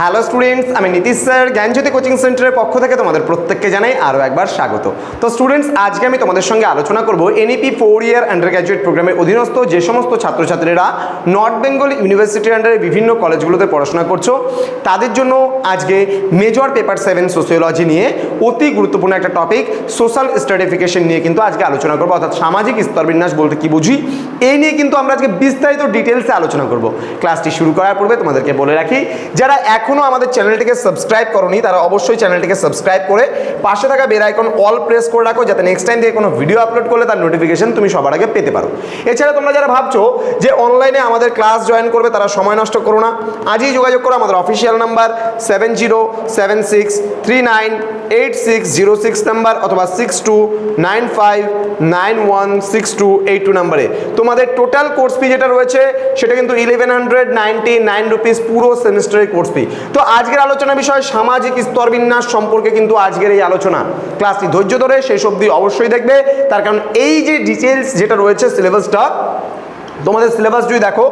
Hello students আমি Nitish sir, জ্ঞানজ্যোতি coaching সেন্টারের পক্ষ থেকে তোমাদের প্রত্যেককে জানাই আরও একবার স্বাগত। তো স্টুডেন্টস আজকে আমি তোমাদের সঙ্গে আলোচনা করব NEP four year undergraduate প্রোগ্রামের অধীনস্থ যে সমস্ত ছাত্রছাত্রীরা নর্থ বেঙ্গল ইউনিভার্সিটির আন্ডারে বিভিন্ন কলেজগুলোতে পড়াশোনা করছ, তাদের জন্য আজকে মেজর পেপার সেভেন সোসিওলজি নিয়ে অতি গুরুত্বপূর্ণ একটা টপিক সোশ্যাল স্ট্র্যাটিফিকেশন নিয়ে কিন্তু আজকে আলোচনা করব। অর্থাৎ সামাজিক স্তরবিন্যাস বলতে কি বুঝি? এই নিয়ে কিন্তু আমরা আজকে বিস্তারিত ডিটেলসে আলোচনা করব। ক্লাসটি শুরু করার পূর্বে তোমাদেরকে বলে রাখি, যারা এখনও আমাদের চ্যানেলটিকে সাবস্ক্রাইব করনি, তারা অবশ্যই চ্যানেলটিকে সাবস্ক্রাইব করে পাশে থাকা বেল আইকন অল প্রেস করে রাখো, যাতে নেক্সট টাইম থেকে কোনো ভিডিও আপলোড করলে তার নোটিফিকেশন তুমি সবার আগে পেতে পারো। এছাড়া তোমরা যারা ভাবছ যে অনলাইনে আমাদের ক্লাস জয়েন করবে, তারা সময় নষ্ট করো না। আজই যোগাযোগ করো, আমাদের official number seven zero seven six three nine eight six zero six number অথবা six two nine five nine one six two eight two নাম্বারে তোমাদের টোটাল কোর্স ফি যেটা রয়েছে, সেটা কিন্তু eleven hundred ninety nine rupees পুরো সেমিস্টারের course fee তো আজকের আলোচনা বিষয় সামাজিক স্তরবিন্যাস সম্পর্কে কিন্তু আজকের এই আলোচনা। ক্লাসটি ধৈর্য ধরে শেষ অবধি অবশ্যই দেখবে। তার কারণ এই যে ডিটেলস যেটা রয়েছে সিলেবাসটা তোমাদের সিলেবাস যদি দেখো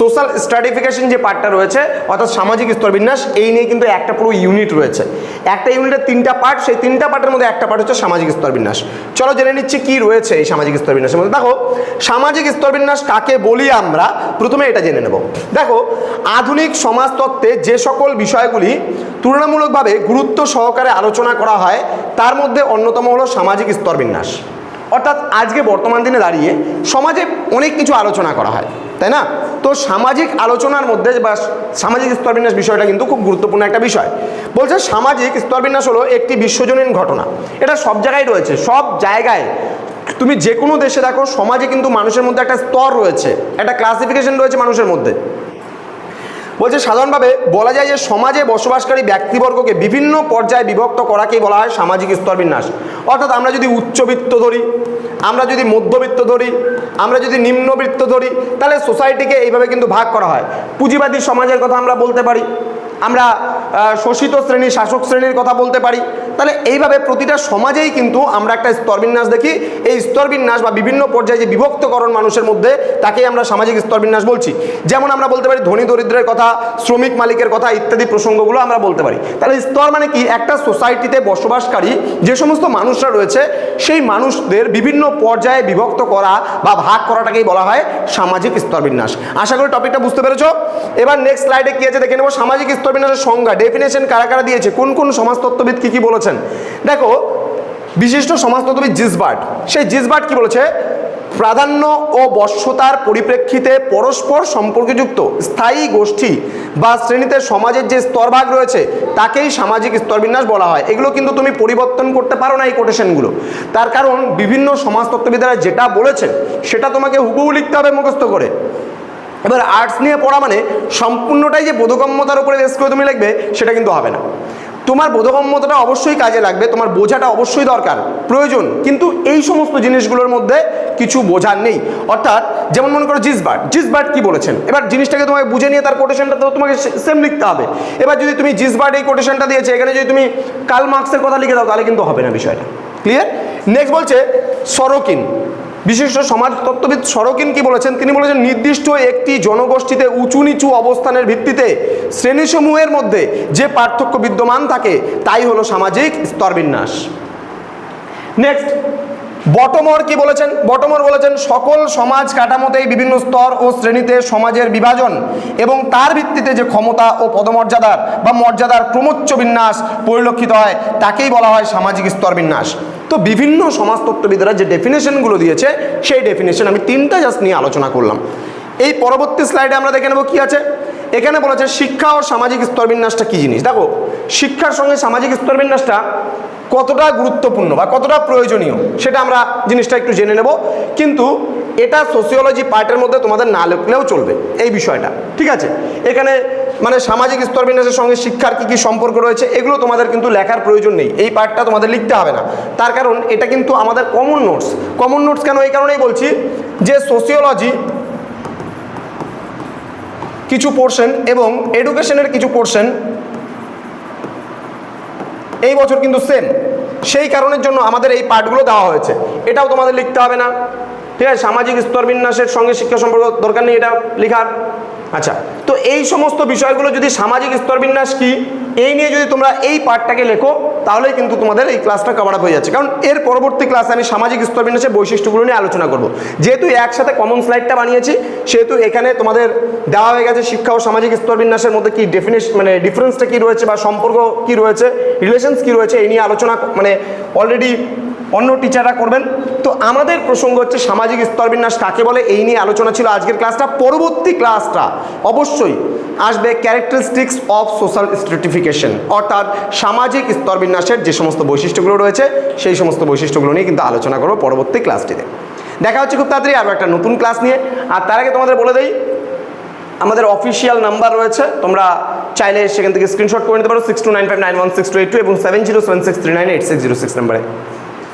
সোশ্যাল স্ট্র্যাটিফিকেশন যে পার্টটা রয়েছে, অর্থাৎ সামাজিক স্তরবিন্যাস এই নিয়ে কিন্তু একটা পুরো ইউনিট রয়েছে। একটা ইউনিটের তিনটা পার্ট সেই তিনটা পার্টের মধ্যে একটা পার্ট হচ্ছে সামাজিক স্তরবিন্যাস। চলো জেনে নিচ্ছি কি রয়েছে এই সামাজিক স্তরবিন্যাসের মধ্যে। দেখো, সামাজিক স্তরবিন্যাস কাকে বলি আমরা? প্রথমে এটা জেনে নেব। দেখো, আধুনিক সমাজতত্ত্বে যে সকল বিষয়গুলি তুলনামূলকভাবে গুরুত্ব সহকারে আলোচনা করা হয়, তার মধ্যে অন্যতম হলো সামাজিক স্তরবিন্যাস। অর্থাৎ আজকে বর্তমান দিনে দাঁড়িয়ে সমাজে অনেক কিছু আলোচনা করা হয়, তাই না? তো সামাজিক আলোচনার মধ্যে বা সামাজিক স্তরবিন্যাস বিষয়টা কিন্তু খুব গুরুত্বপূর্ণ একটা বিষয়। বলছে সামাজিক স্তরবিন্যাস হলো একটি বিশ্বজনীন ঘটনা। এটা সব জায়গায় রয়েছে, সব জায়গায়। তুমি যে কোনো দেশে দেখো, সমাজে কিন্তু মানুষের মধ্যে একটা স্তর রয়েছে, একটা ক্লাসিফিকেশন রয়েছে মানুষের মধ্যে। বলছে সাধারণভাবে বলা যায় যে সমাজে বসবাসকারী ব্যক্তিবর্গকে বিভিন্ন পর্যায়ে বিভক্ত করাকেই বলা হয় সামাজিক স্তরবিন্যাস। অর্থাৎ আমরা যদি উচ্চবিত্ত ধরি, আমরা যদি মধ্যবিত্ত ধরি, আমরা যদি নিম্নবিত্ত ধরি, তাহলে সোসাইটিকে এইভাবে কিন্তু ভাগ করা হয়। পুঁজিবাদী সমাজের কথা আমরা বলতে পারি, আমরা শোষিত শ্রেণি, শাসক শ্রেণির কথা বলতে পারি তাহলে এইভাবে প্রতিটা সমাজেই কিন্তু আমরা একটা স্তরবিন্যাস দেখি। এই স্তরবিন্যাস বা বিভিন্ন পর্যায়ে যে বিভক্তকরণ মানুষের মধ্যে, তাকেই আমরা সামাজিক স্তরবিন্যাস বলছি। যেমন আমরা বলতে পারি ধনী দরিদ্রের কথা, শ্রমিক মালিকের কথা ইত্যাদি প্রসঙ্গগুলো আমরা বলতে পারি। তাহলে স্তর মানে কি? একটা সোসাইটিতে বসবাসকারী যে সমস্ত মানুষরা রয়েছে, সেই মানুষদের বিভিন্ন পর্যায়ে বিভক্ত করা বা ভাগ করাটাকেই বলা হয় সামাজিক স্তরবিন্যাস। আশা করি টপিকটা বুঝতে পেরেছ? এবার নেক্সট স্লাইডে কি আছে দেখে নেব? সামাজিক স্তরবিন্যাসের সংজ্ঞা ডেফিনেশন কারা কারা দিয়েছে? কোন কোন সমাজতত্ত্ববিদ কি কি বলেছেন দেখো, বিশিষ্ট সমাজতত্ত্ববিদ জিসবার্ট, সেই জিসবার্ট কি বলেছে? প্রাধান্য ও বশ্যতার পরিপ্রেক্ষিতে পরস্পর সম্পর্কযুক্ত স্থায়ী গোষ্ঠী বা শ্রেণীতে সমাজের যে স্তরভাগ রয়েছে, তাকেই সামাজিক স্তরবিন্যাস বলা হয়। এগুলো কিন্তু তুমি পরিবর্তন করতে পারো না এই কোটেশনগুলো। তার কারণ, বিভিন্ন সমাজতত্ত্ববিদেরা যেটা বলেছেন, সেটা তোমাকে হুবহু লিখতে হবে মুখস্থ করে। এবার আর্টস নিয়ে পড়া মানে সম্পূর্ণটাই যে বোধগম্যতার উপরে বেস করে তুমি লিখবে, সেটা কিন্তু হবে না। তোমার বোধগম্যতাটা অবশ্যই কাজে লাগবে, তোমার বোঝাটা অবশ্যই দরকার, প্রয়োজন, কিন্তু এই সমস্ত জিনিসগুলোর মধ্যে কিছু বোঝার নেই। অর্থাৎ, যেমন মনে করো জিসবার্ট জিসবার্ট কি বলেছেন? এবার জিনিসটাকে তোমাকে বুঝে নিয়ে তার কোটেশনটা তো তোমাকে সেম লিখতে হবে। এবার যদি তুমি জিসবার্ট এই কোটেশনটা দিয়েছে, এখানে যদি তুমি কাল মার্কসের কথা লিখে দাও, তাহলে কিন্তু হবে না বিষয়টা। ক্লিয়ার নেক্সট বলছে, সরকিন। বিশিষ্ট সমাজতত্ত্ববিদ সরকিন কি বলেছেন? তিনি বলেছেন, নির্দিষ্ট একটি জনগোষ্ঠীতে উঁচু নিচু অবস্থানের ভিত্তিতে শ্রেণীসমূহের মধ্যে যে পার্থক্য বিদ্যমান থাকে, তাই হলো সামাজিক স্তরবিন্যাস। নেক্সট বটমর কি বলেছেন? বটমর বলেছেন, সকল সমাজ কাঠামোতেই বিভিন্ন স্তর ও শ্রেণীতে সমাজের বিভাজন এবং তার ভিত্তিতে যে ক্ষমতা ও পদমর্যাদার বা মর্যাদার ক্রমোচ্চ বিন্যাস পরিলক্ষিত হয়, তাকেই বলা হয় সামাজিক স্তরবিন্যাস তো বিভিন্ন সমাজতত্ত্ববিদরা যে ডেফিনেশনগুলো দিয়েছে, সেই ডেফিনেশন আমি তিনটা জাস্ট নিয়ে আলোচনা করলাম। এই পরবর্তী স্লাইডে আমরা দেখে নেব কি আছে। এখানে বলেছে, শিক্ষা ও সামাজিক স্তরবিন্যাসটা কী জিনিস? দেখো শিক্ষার সঙ্গে সামাজিক স্তরবিন্যাসটা কতটা গুরুত্বপূর্ণ বা কতটা প্রয়োজনীয়, সেটা আমরা জিনিসটা একটু জেনে নেব। কিন্তু এটা সোসিওলজি পার্টের মধ্যে তোমাদের না লেখলেও চলবে এই বিষয়টা, ঠিক আছে? এখানে মানে সামাজিক স্তরবিন্যাসের সঙ্গে শিক্ষার কী কী সম্পর্ক রয়েছে, এগুলো তোমাদের কিন্তু লেখার প্রয়োজন নেই। এই পার্টটা তোমাদের লিখতে হবে না। তার কারণ এটা কিন্তু আমাদের কমন নোটস কমন নোটস কেন এই কারণেই বলছি যে সোসিওলজি কিছু পোর্শন এবং এডুকেশনের কিছু পোর্শন এই বছর কিন্তু সেম সেই কারণের জন্য আমাদের এই পার্টগুলো দেওয়া হয়েছে। এটাও তোমাদের লিখতে হবে না। ঠিক আছে? সামাজিক স্তরবিন্যাসের সঙ্গে শিক্ষা সম্পর্ক দরকার নেই এটা লেখার। আচ্ছা তো এই সমস্ত বিষয়গুলো যদি সামাজিক স্তরবিন্যাস কি, এই নিয়ে যদি তোমরা এই পার্টটাকে লেখো, তাহলেই কিন্তু তোমাদের এই ক্লাসটা কভার আপ হয়ে যাচ্ছে। কারণ এর পরবর্তী ক্লাসে আমি সামাজিক স্তরবিন্যাসের বৈশিষ্ট্যগুলো নিয়ে আলোচনা করব। যেহেতু একসাথে কমন স্লাইডটা বানিয়েছি, সেহেতু এখানে তোমাদের দেওয়া হয়ে গেছে শিক্ষা ও সামাজিক স্তরবিন্যাসের মধ্যে কি ডেফিনেশন মানে ডিফারেন্সটা কি রয়েছে বা সম্পর্ক কি রয়েছে রিলেশনস কি রয়েছে, এই নিয়ে আলোচনা মানে অলরেডি অন্য টিচাররা করবেন। তো আমাদের প্রসঙ্গ হচ্ছে সামাজিক স্তরবিন্যাস কাকে বলে? এই নিয়ে আলোচনা ছিল আজকের ক্লাসটা পরবর্তী ক্লাসটা অবশ্যই আসবে ক্যারেক্টারিস্টিক্স অফ সোশ্যাল স্ট্রেটিফিকেশন অর্থাৎ সামাজিক স্তরবিন্যাসের যে সমস্ত বৈশিষ্ট্যগুলো রয়েছে, সেই সমস্ত বৈশিষ্ট্যগুলো নিয়ে কিন্তু আলোচনা করব পরবর্তী ক্লাসটিতে দেখা হচ্ছে খুব তাড়াতাড়ি আরও একটা নতুন ক্লাস নিয়ে। আর তার আগে তোমাদের বলে দেই, আমাদের অফিসিয়াল নাম্বার রয়েছে। তোমরা চাইলে সেখান থেকে স্ক্রিনশট করে নিতে পারো six two nine five nine one six two eight two এবং seven zero seven six three nine eight six zero six নাম্বারে